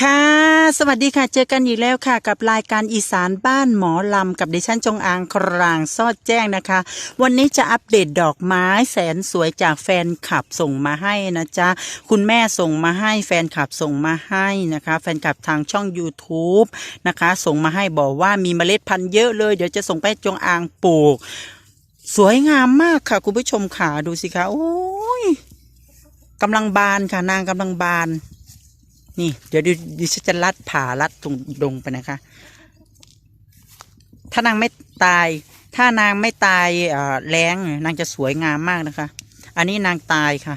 ค่ะ สวัสดีค่ะ เจอกันอีกแล้วค่ะ กับรายการอีสานบ้านหมอลำ กับดิฉันจงอางครางซอดแจ้งนะคะ วันนี้จะอัปเดตดอกไม้แสนสวยจากแฟนคลับส่งมาให้นะจ๊ะ คุณแม่ส่งมาให้แฟนคลับส่งมาให้นะคะ แฟนคลับทางช่อง YouTube นะคะ ส่งมาให้บอกว่ามีเมล็ดพันธุ์เยอะเลย เดี๋ยวจะส่งไปจงอางปลูก สวยงามมากค่ะ คุณผู้ชมค่ะดูสิคะโอ้ยกำลังบานค่ะนางกำลังบาน นี่เดี๋ยวดิดฉันจะลัดผ่าลัดตรงลงไปนะคะ ถ้านางไม่ตาย ถ้านางไม่ตายแรงนางจะสวยงามมากนะคะ อันนี้นางตายค่ะ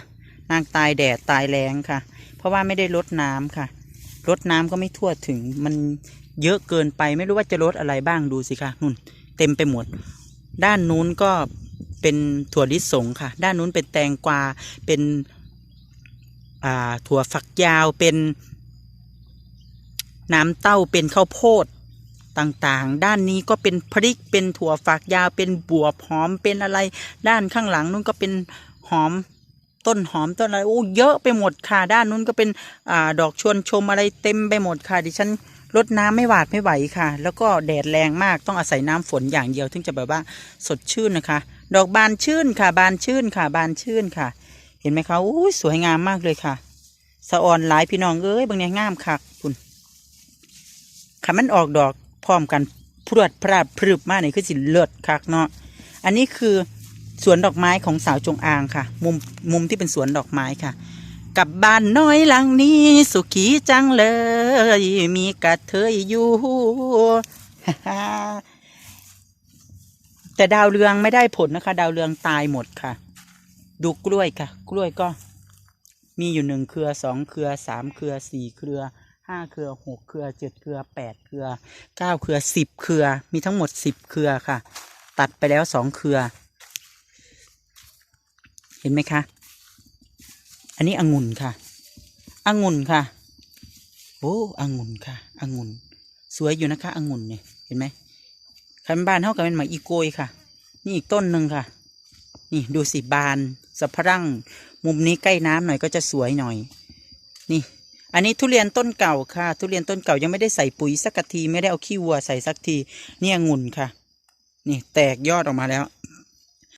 นางตายแดดตายแรงค่ะ เพราะว่าไม่ได้ลดน้ำค่ะลดน้ำก็ไม่ทั่วถึงมันเยอะเกินไปไม่รู้ว่าจะลดอะไรบ้างดูสิคะนุ่น เต็มไปหมด ด้านนู้นก็เป็นถั่วลิสงค่ะ ด้านนู้นเป็นแตงกวาเป็นถั่วฝักยาวเป็น น้ำเต้าเป็นข้าวโพดต่างๆ ด้านนี้ก็เป็นพริกเป็นถั่วฝักยาวเป็นบวบหอมเป็นอะไร ด้านข้างหลังนู้นก็เป็นหอมต้นหอมต้นอะไรโอ้เยอะไปหมดค่ะด้านนู้นก็เป็นอ่าดอกชวนชมอะไรเต็มไปหมดค่ะดิฉันรดน้ำไม่หวาดไม่ไหวค่ะ แล้วก็แดดแรงมากต้องอาศัยน้ำฝนอย่างเดียวถึงจะแบบว่าสดชื่นนะคะ ดอกบานชื่นค่ะ บานชื่นค่ะ บานชื่นค่ะ เห็นไหมคะอู้สวยงามมากเลยค่ะสะออนหลายพี่น้องเอ้ยบางเนี่ยงามคักคุณ ค่ะมันออกดอกพร้อมกันพรวดพราดพรึบมากนี่คือสิเลิศคักเนาะอันนี้คือสวนดอกไม้ของสาวจงอางค่ะ มุมมุมที่เป็นสวนดอกไม้ค่ะกับบ้านน้อยหลังนี้สุขีจังเลย มีกระเทยอยู่ แต่ดาวเรืองไม่ได้ผลนะคะ ดาวเรืองตายหมดค่ะ ดูกล้วยค่ะ กล้วยก็ มีอยู่หนึ่งเครือสองเครือสามเครือสี่เครือ ห้าเครือหกเครือเจ็ดเครือแปดเครือเก้าเครือสิบเครือ มีทั้งหมดสิบเครือค่ะ ตัดไปแล้วสองเครือ เห็นไหมคะ อันนี้องุ่นค่ะองุ่นค่ะ โอ้องุ่นค่ะองุ่นสวยอยู่นะคะองุ่นเนี่ยเห็นไหมคันบ้านเท่ากับเป็นหมาอีโกยค่ะ นี่อีกต้นหนึ่งค่ะ นี่ดูสิบานสะพรั่ง มุมนี้ใกล้น้ำหน่อยก็จะสวยหน่อย นี่ อันนี้ทุเรียนต้นเก่าค่ะ ทุเรียนต้นเก่ายังไม่ได้ใส่ปุ๋ยสักที ไม่ได้เอาขี้วัวใส่สักที เนี่ยงุ่นค่ะ นี่แตกยอดออกมาแล้ว